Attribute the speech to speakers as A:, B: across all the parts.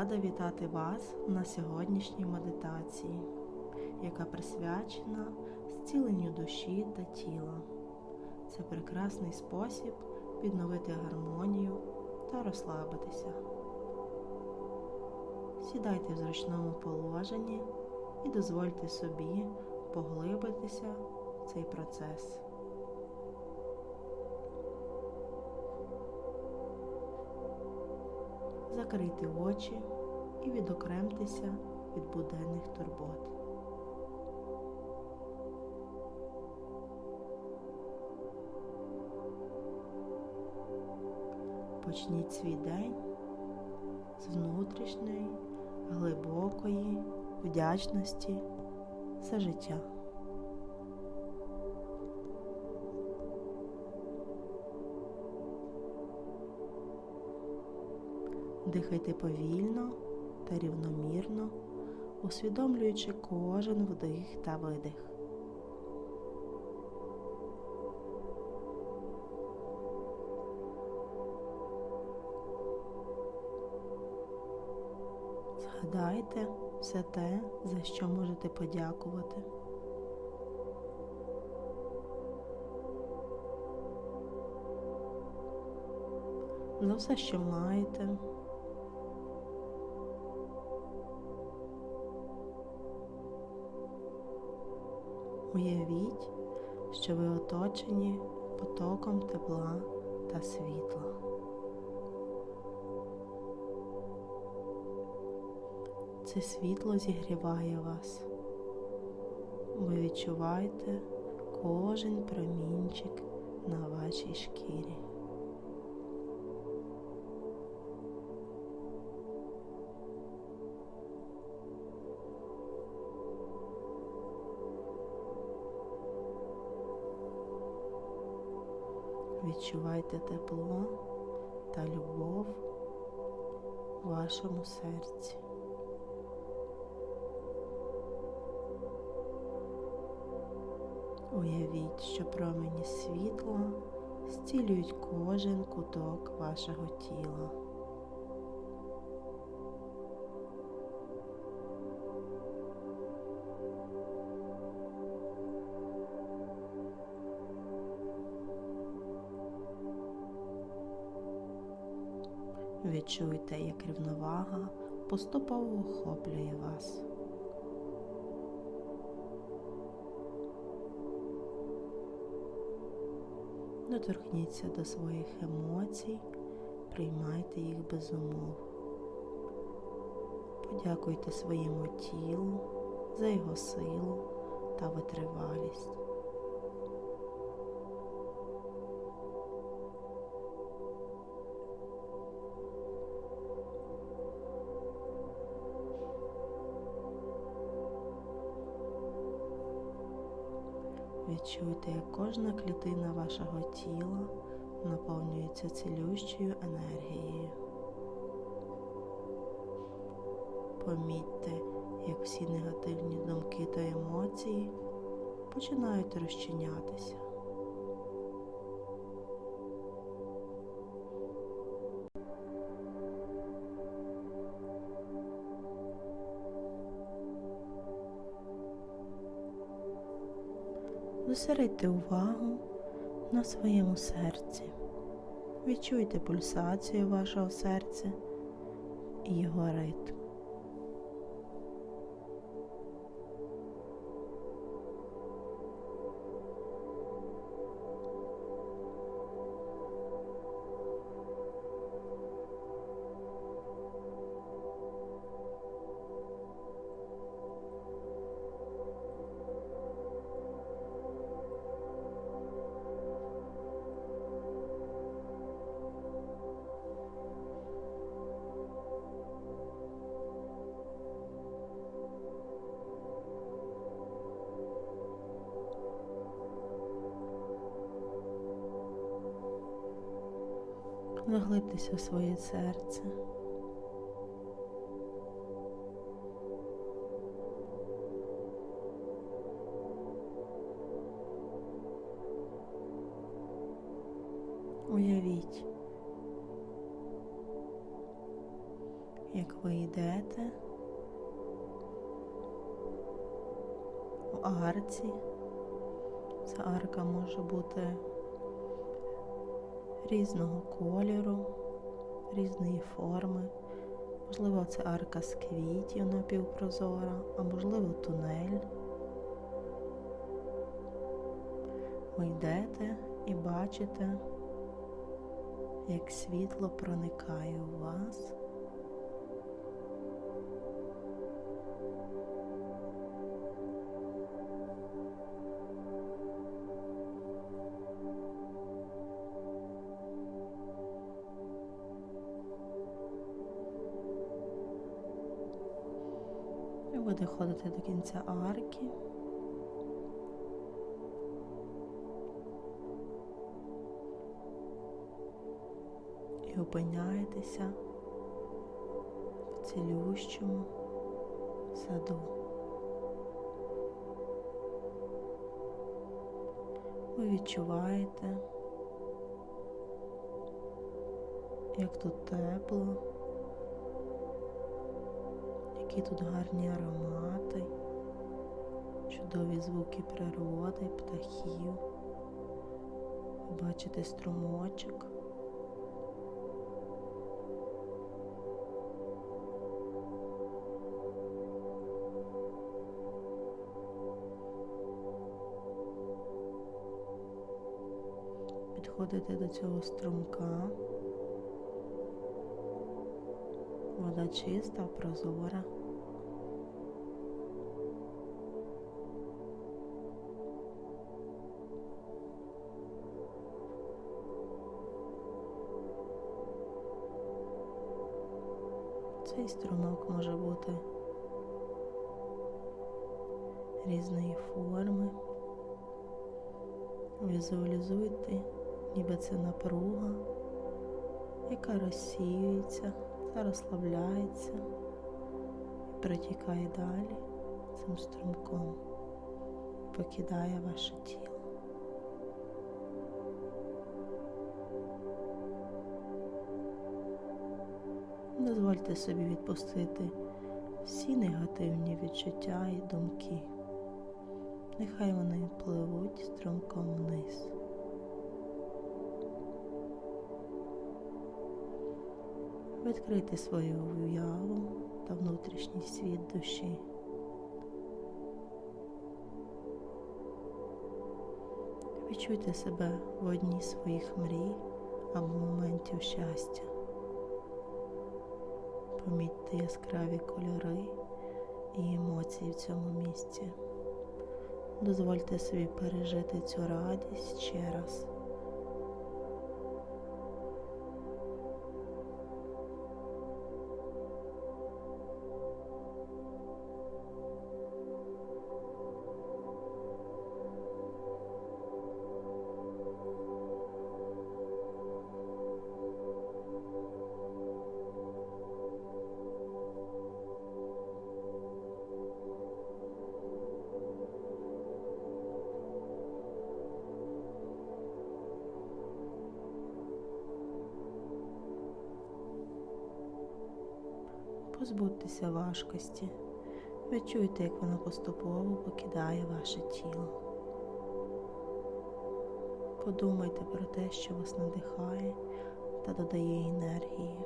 A: рада вітати вас на сьогоднішній медитації, яка присвячена зціленню душі та тіла. Це прекрасний спосіб відновити гармонію та розслабитися. Сідайте в зручному положенні і дозвольте собі поглибитися в цей процес. Закрийте очі і відокремтеся від буденних турбот. Почніть свій день з внутрішньої, глибокої вдячності за життя. Дихайте повільно та рівномірно, усвідомлюючи кожен вдих та видих. Згадайте все те, за що можете подякувати. За все, що маєте. Уявіть, що ви оточені потоком тепла та світла. Це світло зігріває вас. Ви відчуваєте кожен промінчик на вашій шкірі. Відчувайте тепло та любов у вашому серці. Уявіть, що промені світла зцілюють кожен куток вашого тіла. Відчуйте, як рівновага поступово охоплює вас. Доторкніться до своїх емоцій, приймайте їх без умов. Подякуйте своєму тілу за його силу та витривалість. Відчуйте, як кожна клітина вашого тіла наповнюється цілющою енергією. Помітьте, як всі негативні думки та емоції починають розчинятися. Зосередьте увагу на своєму серці. Відчуйте пульсацію вашого серця і його ритм. Заглибтеся в своє серце. Уявіть, як ви йдете у арці. Ця арка може бути різного кольору, різної форми. Можливо, це арка з квітів напівпрозора, а можливо тунель. Ви йдете і бачите, як світло проникає у вас. Ви доходите до кінця арки. І опиняєтеся в цілющому саду. Ви відчуваєте, як тут тепло які тут гарні аромати, чудові звуки природи, птахів. Бачите струмочок. Підходите до цього струмка. Вода чиста, прозора. Цей струмок може бути різної форми. Візуалізуйте, ніби це напруга, яка розсіюється та розслабляється і протікає далі цим струмком, покидає ваше тіло. Дозвольте собі відпустити всі негативні відчуття і думки. Нехай вони пливуть струмком вниз. Відкрити свою уяву та внутрішній світ душі. Відчуйте себе в одній своїх мрій або моментів щастя. Помітьте яскраві кольори і емоції в цьому місці. Дозвольте собі пережити цю радість ще раз. Позбудьтеся важкості. Відчуйте, як вона поступово покидає ваше тіло. Подумайте про те, що вас надихає та додає енергії.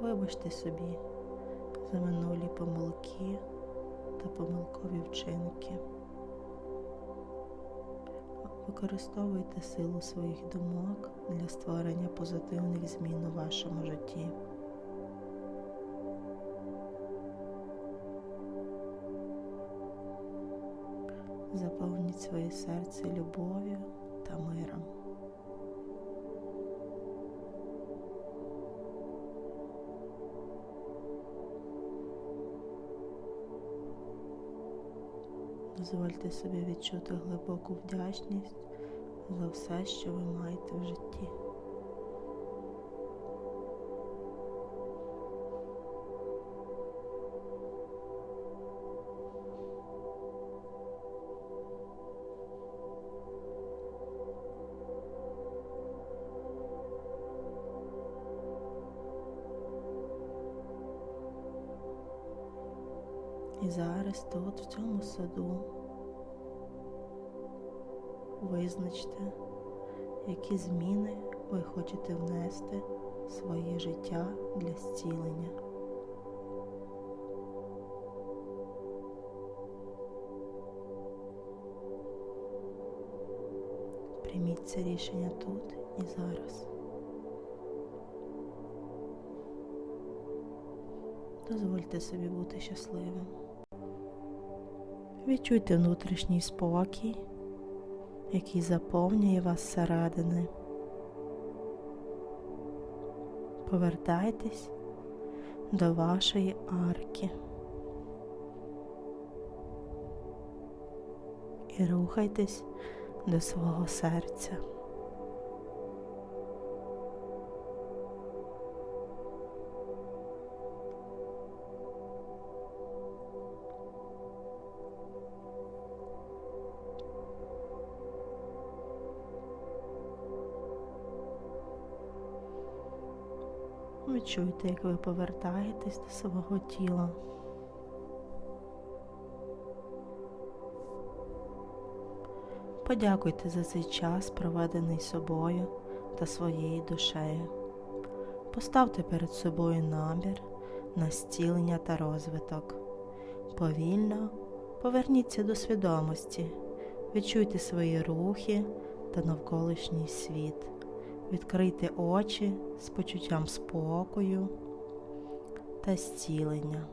A: Вибачте собі за минулі помилки та помилкові вчинки. Використовуйте силу своїх думок для створення позитивних змін у вашому житті. Заповніть своє серце любов'ю та миром. Дозвольте собі відчути глибоку вдячність за все, що ви маєте в житті. І зараз тут, в цьому саду, визначте, які зміни ви хочете внести в своє життя для зцілення. Прийміть це рішення тут і зараз. Дозвольте собі бути щасливим. Відчуйте внутрішній спокій, який заповнює вас зсередини. Повертайтесь до вашої арки і рухайтесь до свого серця. Відчуйте, як ви повертаєтесь до свого тіла. Подякуйте за цей час, проведений собою та своєю душею. Поставте перед собою намір на зцілення та розвиток. Повільно поверніться до свідомості, відчуйте свої рухи та навколишній світ. Відкрийте очі з почуттям спокою та зцілення.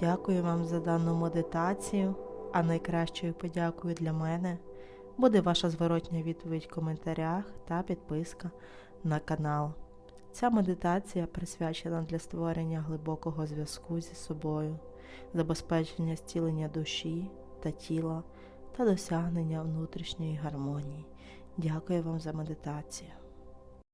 A: Дякую вам за дану медитацію, а найкращою подякою для мене буде ваша зворотня відповідь в коментарях та підписка на канал. Ця медитація присвячена для створення глибокого зв'язку зі собою, забезпечення зцілення душі та тіла та досягнення внутрішньої гармонії. Дякую вам за медитацію.